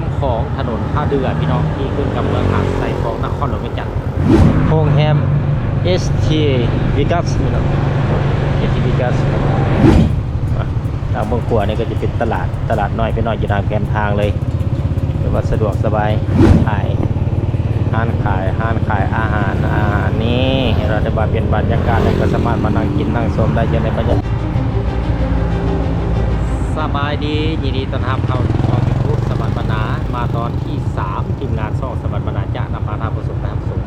มป์ของถนนท่าเรือพี่น้องที่ขึ้นกับเมืองหาดใส่ของนครหลวงเวียงจันทร์โรงแรม ST Vegas พี่น้อง ST Vegas ทางเมืองกัวนี่ก็จะเป็นตลาดตลาดน้อยไปหน่อยอยู่ตามแกมทางเลยแต่ว่าสะดวกสบายขายห้านขายห้านขายอาหารอาหารนี่เราได้มาเป็นบรรยากาศแล้วก็สามารถมานั่งกินนั่งชมได้เยังในบรรยากาศสบายดียินดีต้อนรับเข้าามาตอนที่ 3 ทีมงานช่องสบัดบรรณาจะนำพาท่านผู้ชมนะครับชม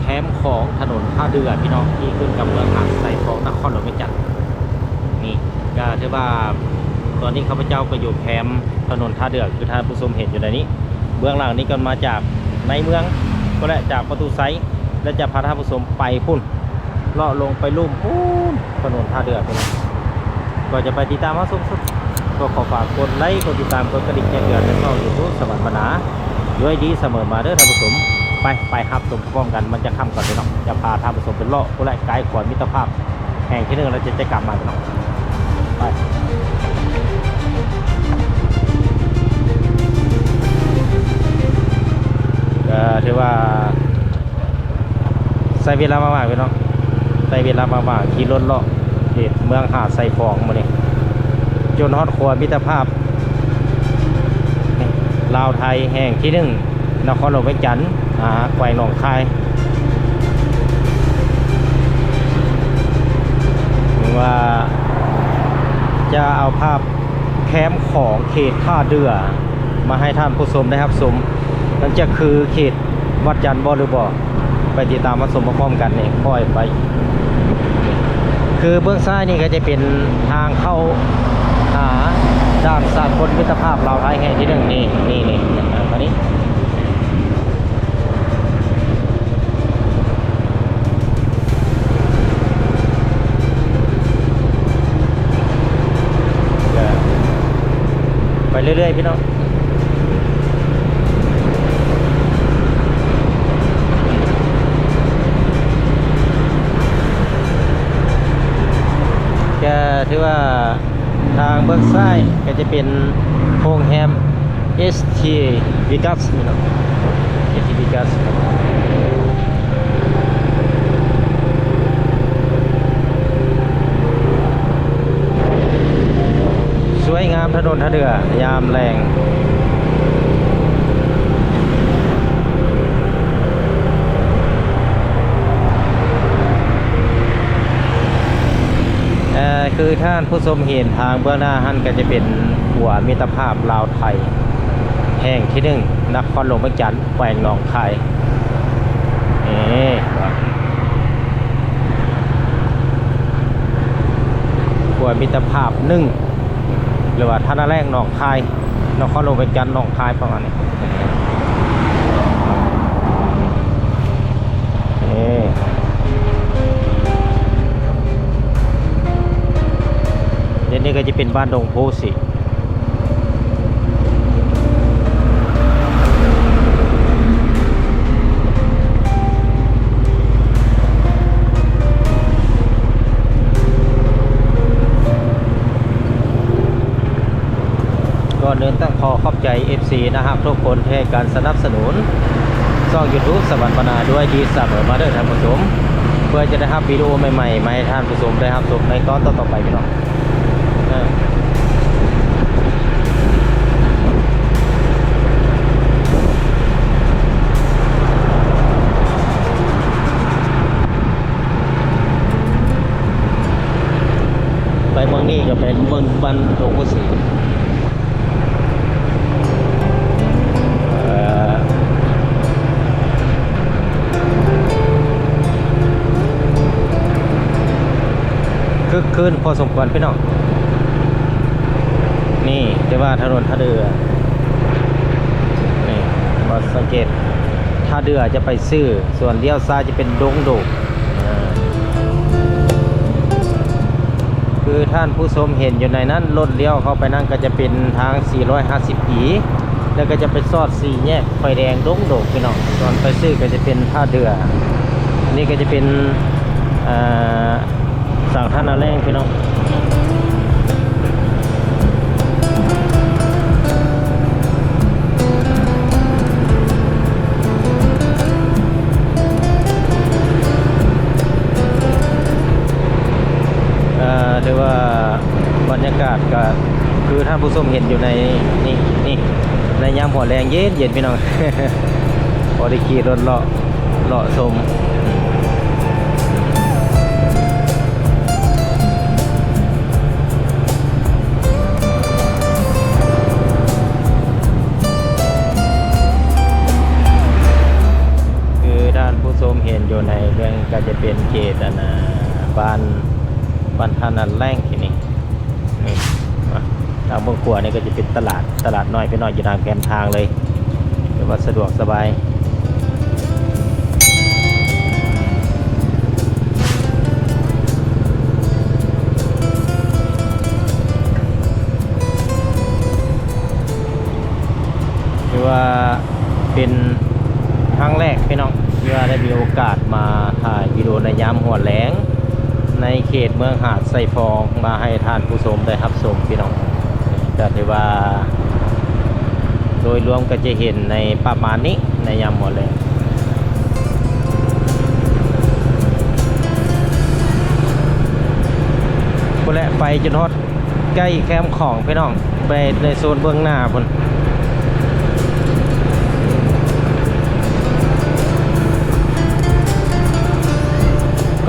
แคมป์ของถนนท่าเรือพี่น้องที่ขึ้นกับเมืองหาดใส่ของนครหลวงเวียงจันทร์นี่ก็ถือว่าตอนนี้ข้าพเจ้าก็อยู่แคมป์ถนนท่าเดือคือท่านผู้ชมเห็นอยู่ในนี้ เบื้องหลังนี้ก็มาจากในเมืองก็และจากประตูไซส์และจะพาท่านผู้ชมไปพุ่นเลาะลงไปลุ่มพุ่นถนนท่าเดือไปเลยก็จะไปติดตามมาสุด ก็ขอฝากกดไลค์กดติดตามกดกระดิ่งแจ้งเตือนในช่องยูทูบสวัสดิ์ปนาด้วยดีเสมอมาเด้อท่านผู้ชมไปไปครับชมพร้อมกันมันจะค่ำก่อนเลยเนาะจะพาท่านผู้ชมเป็นเลาะก็และไกด์ขวัญมิตรภาพ แห่งที่หนึ่งเราจะจะกลับมาพี่น้องไปก็ถือว่าใส่เวลามากๆพี่น้องใส่เวลามากๆขี่รถเลาะเขตเมืองหาดใส่ฟองมาเนี่ย จนฮอดครัวมิตรภาพลาวไทยแห่งที่หนึ่งนครหลวงเวียงจันทร์แขวงหนองคายว่าจะเอาภาพแคมป์ของเขตท่าเรือ มาให้ท่านผู้ชมได้ครับชมนั่นจะคือเขตวัดจันทร์บ่หรือบ่ไปติดตามมาชมพร้อมกันนี่ค่อยไป คือเบื้องซ้ายนี่ก็จะเป็นทางเข้า หาด่านสากลมิตรภาพลาวไทยแห่งที่หนึ่งนี่นี่นี่อ่าตอนนี้ไปเรื่อยๆพี่น้องางเบื้องซ้ายก็จะเป็นโรงแฮม ST Vegas พี่น้อง ST v i g a s สวยงามถนนท่าเรือยามแรง คือท่านผู้ชมเห็นทางเบื้องหน้าหันก็จะเป็นหัวมิตรภาพลาวไทย แห่งที่หนึ่งนครหลวงเวียงจันทร์แขวงหนองคายนี่หัวมิตรภาพหนึ่งหรือว่าท่านาแรกหนองคายนครหลวงเวียงจันทน์หนองคายประมาณนี้ เดี๋ยวนี้ก็จะเป็นบ้านดงโพสิก่อนเดินตั้งขอขอบใจ FC นะครับทุกคนที่ให้การสนับสนุนช่อง YouTube สวรรค์ปนาด้วยดีสมอมาเด้อท่านผู้ชม เพื่อจะได้รับวิดีโอใหม่ๆมาให้ท่านผู้ชมได้รับชมในตอนต่อๆไปพี่น้องเออ ไปเมืองนี้ก็เป็นเมืองบันโดงกุศิเอ่อคึกคืนพอสมควรพี่น้อง นี่แต่ว่าถนนท่าเรือนี่มาสังเกตท่าเรือจะไปซื้อส่วนเลี้ยวซ้ายจะเป็นดงโดกคือท่านผู้ชมเห็นอยู่ในนั้นรถเลี้ยวเข้าไปนั่นก็จะเป็นทาง 450 อีแล้วก็จะไปซอดสี่แยกไฟแดงดงโดกพี่น้องส่วนไปซื้อก็จะเป็นท่าเรือนี่ก็จะเป็นสั่งท่านอาแรงพี่น้อง แต่ว่าบรรยากาศก็คือท่านผู้ชมเห็นอยู่ในนี่นี่ในยามหัวแรงเย็นเย็นพี่น้องพอได้ขี่รถเลาะเลาะชม บันทานันแรงที่นี่นี่ทางเมืองขวานี่ก็จะเป็นตลาดตลาดน้อยไปหน่อยอยู่ทางแกมทางเลยแต่ว่าสะดวกสบาย ตเมืองหาดไซฟองมาให้ท่านผู้ชมได้รับชมพี่น้องก็ถือว่า โดยรวมก็จะเห็นในประมาณนี้ในยามหัวแหลงพุ่นแหละไปจนฮอดใกล้แคมป์ของพี่น้องไปในโซนเบื้องหน้าพุ่น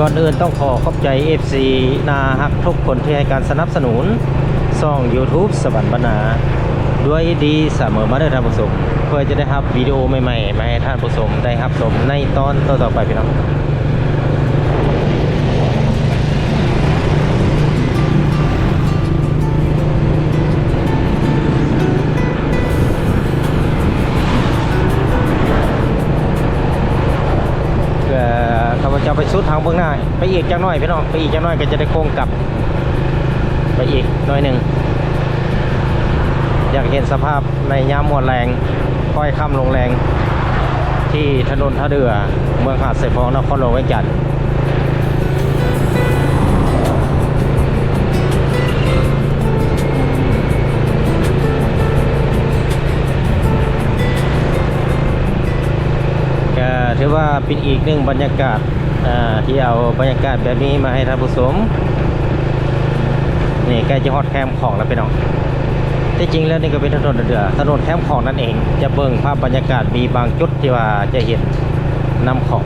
ก่อนอื่นต้องขอขอบใจ FC นาฮักทุกคนที่ให้การสนับสนุนช่อง YouTube สวรรค์บรรณาด้วยดีเสมอมาเด้ท่านผู้ชมเพื่อจะได้รับวิดีโอใหม่ๆมาให้ท่านผู้ชมได้รับชมในตอนต่อๆไปพี่น้อง สุดทางเบื้องหน้า ไปอีกจังน้อยพี่น้องไปอีกจังน้อยก็จะได้โค้งกลับ ไปอีกหน้อยหนึ่งอยากเห็นสภาพในยามหมวดแรงค่อยค่ำลงแรง ที่ถนนท่าเรือเมืองหาดใส่ฟองนครหลวงเวียงจันทน์ถือว่าเป็นอีกหนึ่งบรรยากาศ ที่เอาบรรยากาศแบบนี้มาให้ท่านผู้ชมนี่ใกล้จะฮอดแคมของแล้วไปน้องที่จริงแล้วนี่ก็เป็นถนนเดือถนนแคมของนั่นเอง จะเบิ่งภาพบรรยากาศมีบางจุดที่ว่าจะเห็นน้ำของ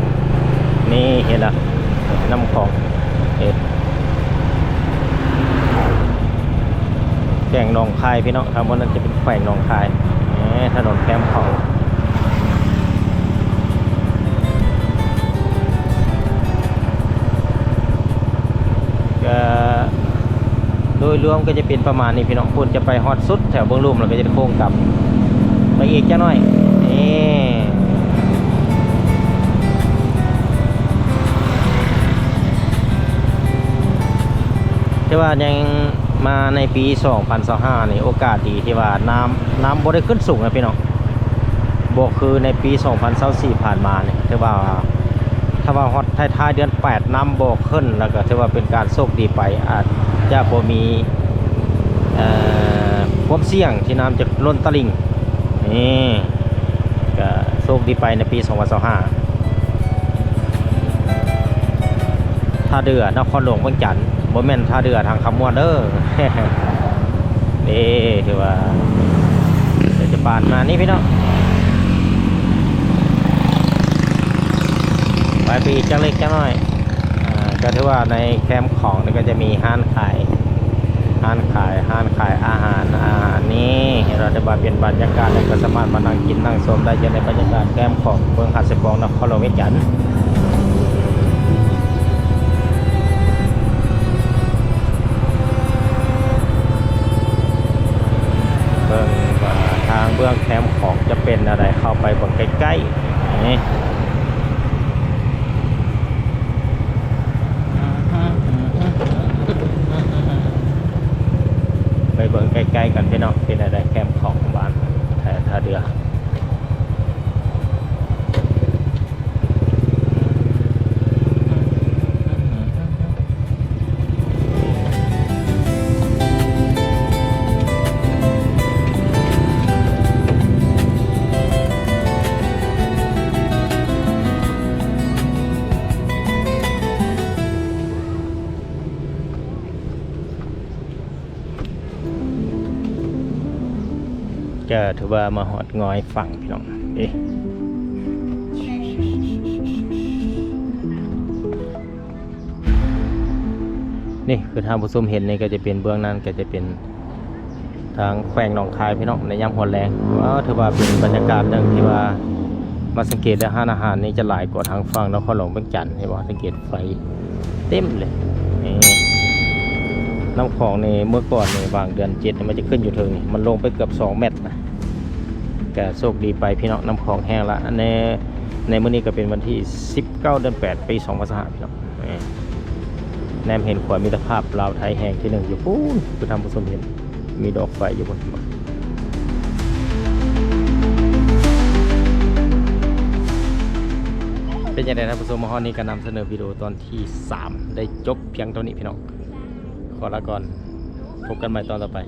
นี่เห็นละน้ำของเห็นแขวงหนองคายพี่น้องทางบนนั้นจะเป็นแขวงหนองคายถนนแคมของ ยรวมก็จะเป็นประมาณนี้พี่น้องพูดจะไปฮอตสุดแถวเบื้องลุ่มแล้วก็จะโค้งกลับไปอีกจ้าหน่อยนี่ที่ว่ายังมาในปี 2025นี่โอกาสดีที่ว่าน้ำน้ำบ่ได้ขึ้นสูงนะพี่น้องบอกคือในปี 2024ผ่านมาเนี่ยที่ว่าถ้าว่าฮอตท้ายๆเดือน 8น้ำบ่ขึ้นแล้วก็ถือว่าเป็นการโชคดีไปอาจ จะบ่มีเอ่อความเสี่ยงที่น้ำจะล้นตลิ่งนี่ก็โชคดีไปในปี 2025ท่าเรือนครหลวงเวียงจันทน์บ่แม่นท่าเรือทางคำมวนเด้อนี่ถือว่าเดี๋ยวจะปานมานี่พี่น้องไปปีจังเล็กจังน้อย ก็ถือว่าในแคมป์ของนี่ก็จะมีห้านขายห้านขายห้านขายอาหารอาหารนี่เราได้มาเป็นบรรยากาศแล้วก็สามารถมานั่งกินนั่งชมได้ในบรรยากาศแคมป์ของเมืองหาดเสบองนครหลวงเวียงจันทน์เบิ่งว่าทางเบื้องแคมป์ของจะเป็นอะไรเข้าไปบิ่งใกล้ๆนี่ เบิ่งใกล้ๆกันพี่น้องเป็นอะไรแคมป์ของบ้านแถวท่าเรือ ก็ถือว่ามาหอดงอยฝั่งพี่น้องเอ๊ะนี่คือทางผู้ชมเห็นนี่ก็จะเป็นเบื้องนั้นก็จะเป็นทางแขวงหนองคายพี่น้องในยามหัวแรงว้าถือว่าเป็นบรรยากาศหนึ่งที่ว่ามาสังเกตได้ห้านอาหารนี่จะหลายกว่าทางฝั่งนครหลวงเวียงจันทร์เห็นบ่สังเกตไฟเต็มเลยนี่น้ำของในเมื่อก่อนในบางเดือนเจ็ดมันจะขึ้นอยู่เทิงนี่มันลงไปเกือบ2เมตรนะ ก็โชคดีไปพี่น้องน้ำของแห้งละในในมื้อนี้ก็เป็นวันที่ 19 เดือน 8 ปี2025พี่น้องนี่แนมเห็นขวามิตรภาพลาวไทยแห่งที่หนึ่งอยู่ปูนคือทำผู้ชมเห็นมีดอกไฟอยู่บนหัวเป็นยังไงนะผู้ชมมาฮอนี้ก็นำเสนอวิดีโอตอนที่ 3 ได้จบเพียงเท่านี้พี่น้อง ขอลาก่อน พบกันใหม่ตอนต่อไป